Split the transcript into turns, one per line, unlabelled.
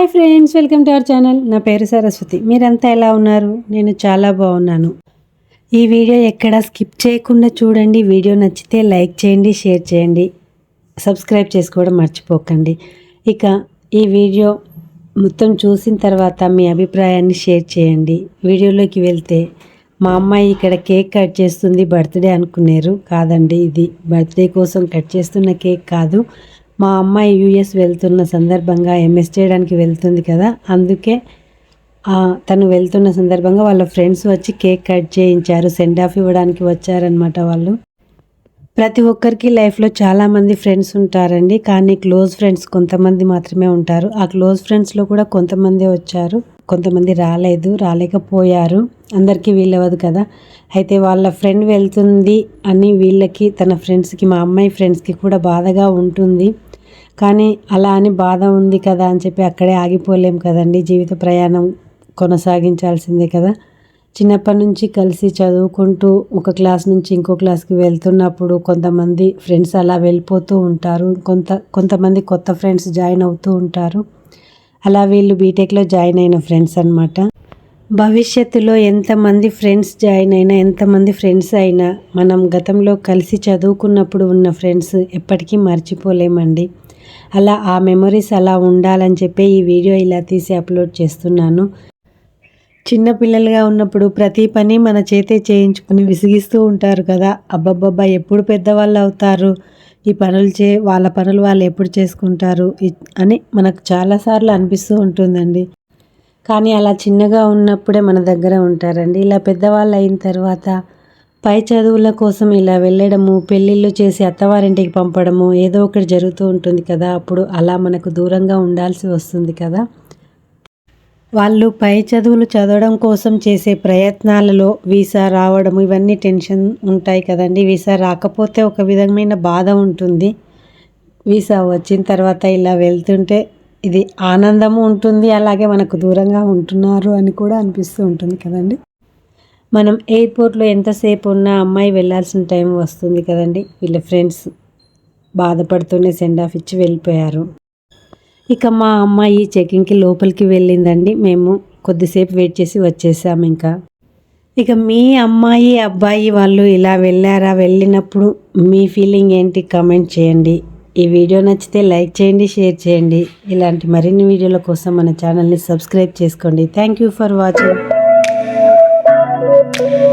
Hi friends welcome to our channel. నా పేరు సరస్వతి. మీరంతా ఎలా ఉన్నారు? నేను చాలా బాగున్నాను. ఈ వీడియో ఎక్కడ స్కిప్ చేయకుండా చూడండి. వీడియో నచ్చితే లైక్ చేయండి షేర్ చేయండి. సబ్స్క్రైబ్ చేసుకోవడం మర్చిపోకండి. ఇక ఈ వీడియో మొత్తం చూసిన తర్వాత మీ అభిప్రాయాన్ని షేర్ చేయండి. వీడియోలోకి వెళ్తే మా అమ్మాయి ఇక్కడ కేక్ కట్ చేస్తుంది బర్త్డే అనుకున్నారు కాదండి ఇది బర్త్డే కోసం కట్ చేస్తున్న కేక్ కాదు. మా అమ్మాయి యూఎస్ వెళ్తున్న సందర్భంగా ఎంఎస్ చేయడానికి వెళ్తుంది కదా అందుకే తను వెళ్తున్న సందర్భంగా వాళ్ళ ఫ్రెండ్స్ వచ్చి కేక్ కట్ చేయించారు సెండ్ ఆఫ్ ఇవ్వడానికి వచ్చారనమాట వాళ్ళు. ప్రతి ఒక్కరికి లైఫ్లో చాలామంది ఫ్రెండ్స్ ఉంటారండి కానీ క్లోజ్ ఫ్రెండ్స్ కొంతమంది మాత్రమే ఉంటారు. ఆ క్లోజ్ ఫ్రెండ్స్లో కూడా కొంతమంది వచ్చారు కొంతమంది రాలేదు రాలేకపోయారు. అందరికీ వీలవ్వదు కదా. అయితే వాళ్ళ ఫ్రెండ్ వెళ్తుంది అని వీళ్ళకి తన ఫ్రెండ్స్కి మా అమ్మాయి ఫ్రెండ్స్కి కూడా బాధగా ఉంటుంది. కానీ అలా అని బాధ ఉంది కదా అని చెప్పి అక్కడే ఆగిపోలేం కదండి. జీవిత ప్రయాణం కొనసాగించాల్సిందే కదా. చిన్నప్పటి నుంచి కలిసి చదువుకుంటూ ఒక క్లాస్ నుంచి ఇంకో క్లాస్కి వెళ్తున్నప్పుడు కొంతమంది ఫ్రెండ్స్ అలా వెళ్ళిపోతూ ఉంటారు. కొంత కొంతమంది కొత్త ఫ్రెండ్స్ జాయిన్ అవుతూ ఉంటారు. అలా వీళ్ళు బీటెక్లో జాయిన్ అయిన ఫ్రెండ్స్ అనమాట భవిష్యత్తులో ఎంతమంది ఫ్రెండ్స్ జాయిన్ అయినా ఎంతమంది ఫ్రెండ్స్ అయినా మనం గతంలో కలిసి చదువుకున్నప్పుడు ఉన్న ఫ్రెండ్స్ ఎప్పటికీ మర్చిపోలేమండి. అలా ఆ మెమరీస్ అలా ఉండాలని చెప్పి ఈ వీడియో ఇలా తీసి అప్లోడ్ చేస్తున్నాను. చిన్నపిల్లలుగా ఉన్నప్పుడు ప్రతి పని మన చేతే చేయించుకుని విసిగిస్తూ ఉంటారు కదా. అబ్బబ్బబ్బా ఎప్పుడు పెద్దవాళ్ళు అవుతారు? ఈ పనులు చే వాళ్ళ పనులు వాళ్ళు ఎప్పుడు చేసుకుంటారు? అని మనకు చాలాసార్లు అనిపిస్తూ ఉంటుందండి. కానీ అలా చిన్నగా ఉన్నప్పుడే మన దగ్గర ఉంటారండి. ఇలా పెద్దవాళ్ళు అయిన తర్వాత పై చదువుల కోసం ఇలా వెళ్ళడము పెళ్ళిళ్ళు చేసి అత్తవారింటికి పంపడము ఏదో ఒకటి జరుగుతూ ఉంటుంది కదా అప్పుడు అలా మనకు దూరంగా ఉండాల్సి వస్తుంది కదా. వాళ్ళు పై చదువులు చదవడం కోసం చేసే ప్రయత్నాలలో వీసా రావడం ఇవన్నీ టెన్షన్ ఉంటాయి కదండి. వీసా రాకపోతే ఒక విధమైన బాధ ఉంటుంది. వీసా వచ్చిన తర్వాత ఇలా వెళ్తుంటే ఇది ఆనందము ఉంటుంది అలాగే మనకు దూరంగా ఉంటున్నారు అని కూడా అనిపిస్తూ ఉంటుంది కదండి. మనం ఎయిర్పోర్ట్లో ఎంతసేపు ఉన్నా అమ్మాయి వెళ్ళాల్సిన టైం వస్తుంది కదండి. వీళ్ళ ఫ్రెండ్స్ బాధపడుతూనే సెండ్ ఆఫ్ ఇచ్చి వెళ్ళిపోయారు. ఇక మా అమ్మాయి చెకింగ్కి లోపలికి వెళ్ళిందండి. మేము కొద్దిసేపు వెయిట్ చేసి వచ్చేసాము ఇంకా. ఇక మీ అమ్మాయి అబ్బాయి వాళ్ళు ఇలా వెళ్ళారా? వెళ్ళినప్పుడు మీ ఫీలింగ్ ఏంటి? కమెంట్ చేయండి. ఈ వీడియో నచ్చితే లైక్ చేయండి షేర్ చేయండి. ఇలాంటి మరిన్ని వీడియోల కోసం మన ఛానల్ని సబ్స్క్రైబ్ చేసుకోండి. Thank you for watching Bye.